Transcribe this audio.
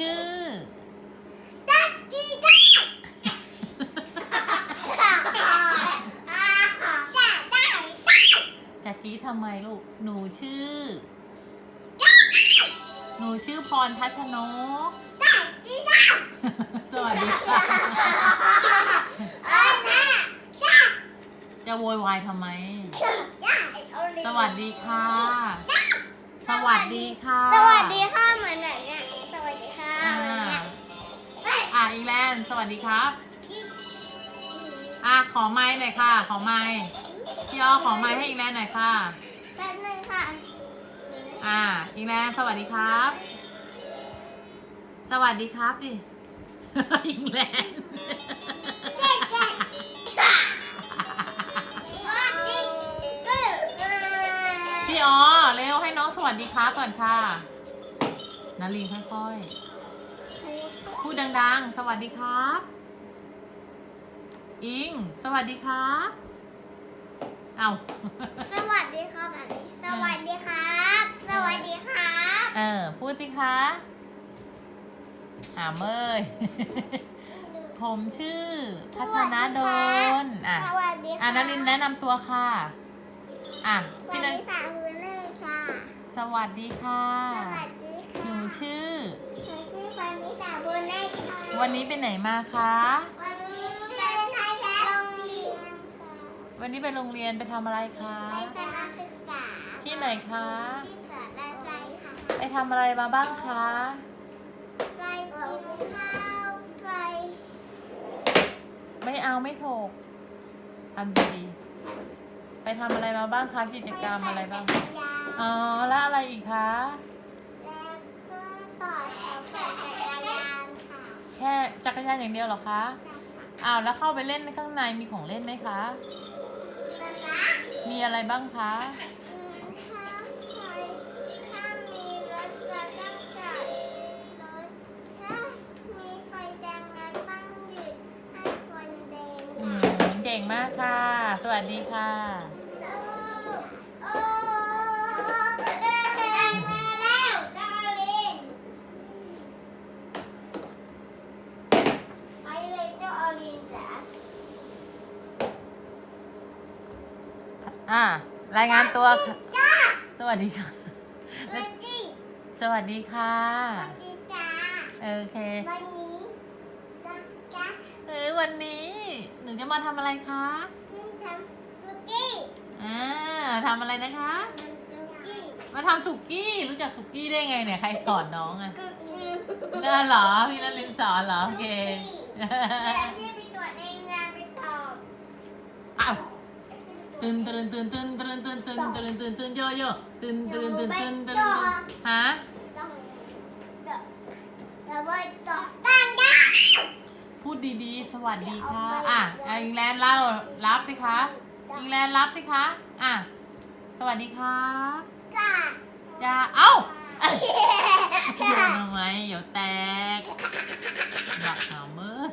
ชื่อจักจีจ้าจ้าจ้าจากกี้ทำไมลูก หนูชื่อ หนูชื่อพรพัชนกจ้าจีจ้าสวัสดีค่ะ เอ้ยแม่จ้าจะโวยวายทำไมจ้าสวัสดีค่ะ สวัสดีค่ะ สวัสดีค่ะเหมือนแบบเนี้ยส วัสดีค่ะอ่าเหมือนเนี้ยเฮ้ยอะอีแลนด์สวัสดีครับจีอะขอไม้หน่อยค่ะ ขอไม้พี่อ้อขอไม้ให้อีแลนด์หน่อยค่ะ แป๊บนึงค่ะ อ่าอีแลนด์สวัสดีครับ สวัสดีครับดิอีแลนด์เจ๊เจ๊ค่ะว่าจริงเออเออพี่อ๋อเร็วให้น้องสวัสดีครับก่อนค่ะ นาลีค่อยๆ พูดดังๆ สวัสดีครับ อิง สวัสดีครับเอา สวัสดีครับอันนี้สวัสดีครับ สวัสดีครับ เออ พูดสิคะอ่าเมย ผมชื่อ พัฒนาดลอะสวัสดีค่ะอะนารินแนะนำตัวค่ะ อะสวัพี่สนันดีค่ะคุณเน่ค่ะ สวัสดีค่ะ สวัสดีค่ะ หนูชื่อ หนูชื่อฟานิสาบุญเน่ค่ะวันนี้ไปไหนมาคะ วันนี้เป็นไทยและโรงเรียนค่ะวันนี้ไปโรงเรียนไปทำอะไรคะ ไปสถานศึกษาที่ไหนคะ ที่สวนลาไซค่ะ ไปทำอะไรมาบ้างคะ ไปกินข้าวไปไม่เอาไม่ถูกทำดีๆไปทำอะไรมาบ้างคะกิจกรรมอะไรบ้าง ปปั่นจักรยานอ๋อแล้วอะไรอีกคะแล้ักรยานอย่างเดียวหรอคะอ้าวแล้วเข้าไปเล่นข้างในมีของเล่นไหมคะ มีอะไรบ้างคะเก่งมากค่ะ สวัสดีค่ะ อ่ารายงานตัวค่ะจ้าสวัสดีค่ะ สวัสดีสวัสดีค่ะ สวัสดีจ้าโอเค วันนี้รักจ้าเออวันนี้หนูจะมาทำอะไรคะนึ่งทำคุกกี้อ่าทำอะไรนะคะ ทำคุกกี้มาทำสุกี้รู้จักสุกี้ได้ไงเนี่ยใครสอนน้องอะคุกกี้น่าเหรอพี่นันลินสอนเหรอโอเคเดี๋ยวพี่ไปตรวจในงานไปตอบ อ้าว ตื่นตื่นตื่นตื่นตื่นตื่นตื่นตื่นตื่นตื่นโยโย่ตื่นตื่นตื่นตื่นตื่นฮะต้องเดี๋ยวเดี๋ยวไปตอบตั้งได้พูดดีๆ สวัสดีค่ะ อะอิงแลนด์เล่ารับสิคะอิงแลนด์รับสิคะ อะ สวัสดีครับจ้าจะเอ้าโยนทำไมเดี๋ยวแตกอยากหาเมื่อย